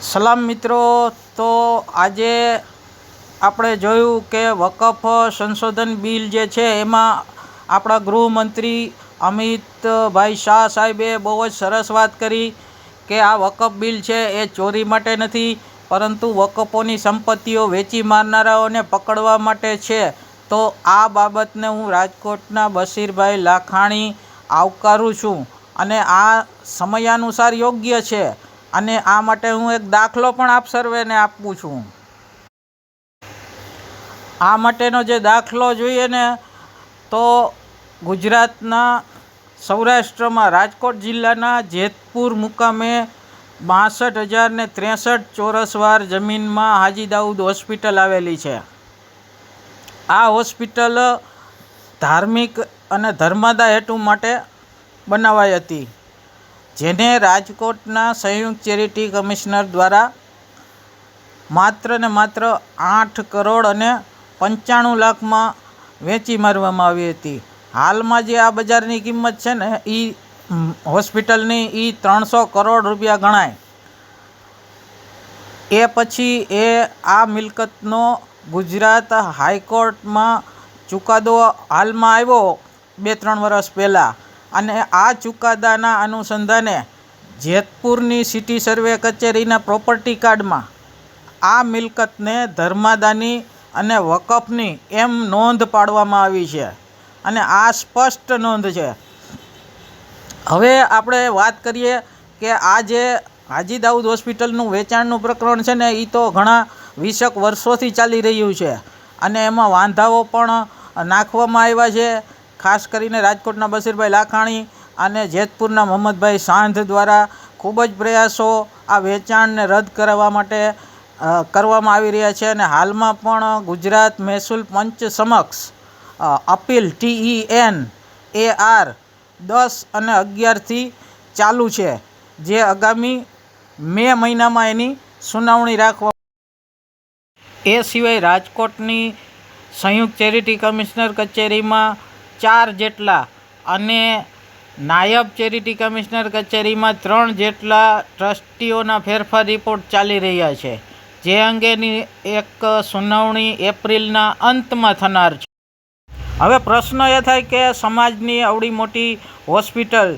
સલામ મિત્રો, તો આજે આપણે જોયું કે વકફ સંશોધન બિલ જે છે, એમાં આપણા ગૃહમંત્રી અમિતભાઈ શાહ સાહેબે બહુ જ સરસ વાત કરી કે આ વકફ બિલ છે, એ ચોરી માટે નથી, પરંતુ વકફોની સંપત્તિઓ વેચી મારનારાઓને પકડવા માટે છે. તો આ બાબતને હું રાજકોટના બશીરભાઈ લાખાણી આવકારું છું. અને આ સમયાનુસાર યોગ્ય છે. અને આ માટે હું એક દાખલો પણ આપ સર્વેને આપું છું. આ માટેનો જે દાખલો જોઈએ ને, તો ગુજરાતના સૌરાષ્ટ્રમાં રાજકોટ જિલ્લાના જેતપુર મુકામે બાસઠ હજાર ને ત્રેસઠ ચોરસ વાર જમીનમાં હાજી દાઉદ હોસ્પિટલ આવેલી છે. આ હોસ્પિટલ ધાર્મિક અને ધર્માદા હેતુ માટે બનાવાઈ હતી. જેને રાજકોટના સંયુક્ત ચેરિટી કમિશનર દ્વારા માત્ર ને માત્ર આઠ કરોડ અને પંચાણું લાખમાં વેચી મારવામાં આવી હતી. હાલમાં જે આ બજારની કિંમત છે ને એ હોસ્પિટલની એ ત્રણસો કરોડ રૂપિયા ગણાય. એ પછી એ આ મિલકતનો ગુજરાત હાઈકોર્ટમાં ચુકાદો હાલમાં આવ્યો બે ત્રણ વર્ષ પહેલાં. અને આ ચુકાદાના અનુસંધાને જેતપુરની સિટી સર્વે કચેરીના પ્રોપર્ટી કાર્ડમાં આ મિલકતને ધર્માદાની અને વકફની એમ નોંધ પાડવામાં આવી છે. અને આ સ્પષ્ટ નોંધ છે. હવે આપણે વાત કરીએ કે આ જે હાજી દાઉદ હોસ્પિટલનું વેચાણનું પ્રકરણ છે ને એ તો ઘણા વીસેક વર્ષોથી ચાલી રહ્યું છે. અને એમાં વાંધાઓ પણ નાખવામાં આવ્યા છે. ખાસ કરીને રાજકોટના બશીરભાઈ લાખાણી અને જેતપુરના મોહમ્મદભાઈ સાંધ દ્વારા ખૂબ જ પ્રયાસો આ વેચાણને રદ કરવા માટે કરવામાં આવી રહ્યા છે અને હાલમાં પણ ગુજરાત મહેસૂલ પંચ સમક્ષ appeal TE N A R દસ અને અગિયારથી ચાલુ છે, જે આગામી મે મહિનામાં એની સુનાવણી રાખવા એ સિવાય રાજકોટની સંયુક્ત ચેરિટી કમિશનર કચેરીમાં ચાર જેટલા અને નાયબ ચેરિટી કમિશનર કચેરીમાં ત્રણ જેટલા ટ્રસ્ટીઓના ફેરફાર રિપોર્ટ ચાલી રહ્યા છે. જે અંગેની એક સુનાવણી એપ્રિલના અંતમાં થનાર છે. હવે પ્રશ્ન એ થાય કે સમાજની આવડી મોટી હોસ્પિટલ,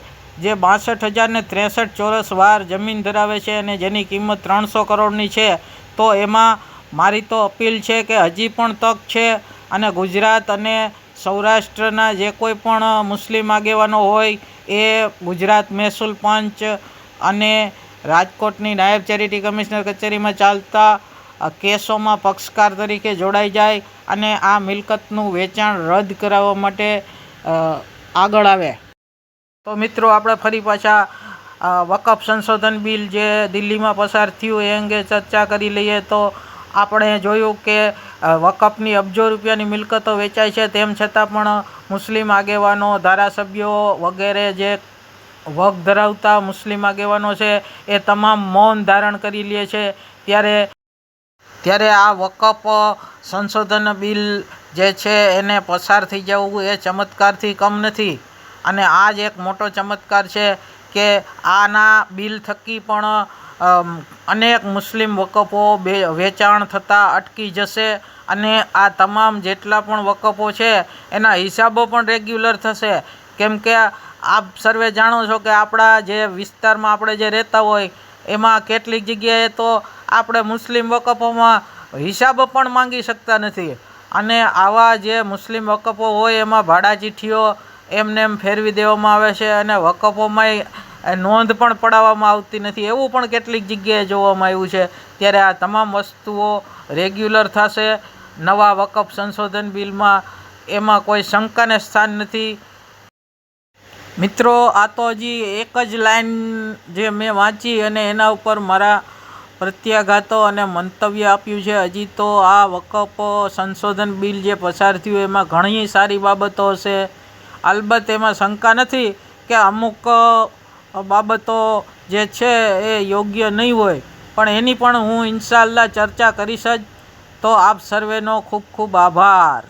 જે બાસઠ હજારને ત્રેસઠ ચોરસ વાર જમીન ધરાવે છે અને જેની કિંમત ત્રણસો કરોડની છે, તો એમાં મારી તો અપીલ છે કે હજી પણ તક છે અને ગુજરાત અને સૌરાષ્ટ્રના જે કોઈ પણ મુસ્લિમ આગેવાનો હોય એ ગુજરાત મહેસૂલ પંચ અને રાજકોટની નાયબ ચેરિટી કમિશનર કચેરીમાં ચાલતા કેસોમાં પક્ષકાર તરીકે જોડાઈ જાય અને આ મિલકતનું વેચાણ રદ કરાવવા માટે આગળ આવે. તો મિત્રો, આપણે ફરી પાછા વકફ સંશોધન બિલ જે દિલ્હીમાં પસાર થયું એ અંગે ચર્ચા કરી લઈએ તો આપણે જોયું કે વકફની અબજો રૂપિયાની મિલકતો વેચાય છે. તેમ છતાં પણ મુસ્લિમ આગેવાનો, ધારાસભ્યો વગેરે જે વગ ધરાવતા મુસ્લિમ આગેવાનો છે, એ તમામ મૌન ધારણ કરી લે છે. ત્યારે ત્યારે આ વકફ સંશોધન બિલ જે છે, એને પસાર થઈ જવું એ ચમત્કારથી કમ નથી. અને આ જ એક મોટો ચમત્કાર છે કે, આના બિલ થકી પણ અનેક મુસ્લિમ વકફો બે, વેચાણ થતાં અટકી જશે અને આ તમામ જેટલા પણ વકફો છે, એના હિસાબો પણ રેગ્યુલર થશે. કેમ કે આપ સર્વે જાણો છો કે આપણા જે વિસ્તારમાં આપણે જે રહેતા હોય, એમાં કેટલીક જગ્યાએ તો આપણે મુસ્લિમ વકફોમાં હિસાબો પણ માંગી શકતા નથી. અને આવા જે મુસ્લિમ વકફો હોય, એમાં ભાડા ચીઠ્ઠીઓ એમને એમ ફેરવી દેવામાં આવે છે અને વકફોમાંય નોંધ પણ પડાવવામાં આવતી નથી. એવું પણ કેટલીક જગ્યાએ જોવામાં આવ્યું છે. ત્યારે આ તમામ વસ્તુઓ રેગ્યુલર થશે. નવા વકફ સંશોધન બિલમાં એમાં કોઈ શંકાને સ્થાન નથી. મિત્રો, આ તો હજી એક જ લાઈન જે મેં વાંચી અને એના ઉપર મારા પ્રત્યાઘાતો અને મંતવ્ય આપ્યું છે. હજી તો આ વકફ સંશોધન બિલ જે પસાર થયું એમાં ઘણી સારી બાબતો હશે. અલબત્ત એમાં શંકા નથી કે અમુક બાબતો જે છે એ યોગ્ય નહીં હોય. પણ એની પણ હું ઇન્શાલ્લાહ ચર્ચા કરીશ જ. તો આપ સર્વેનો ખૂબ ખૂબ આભાર.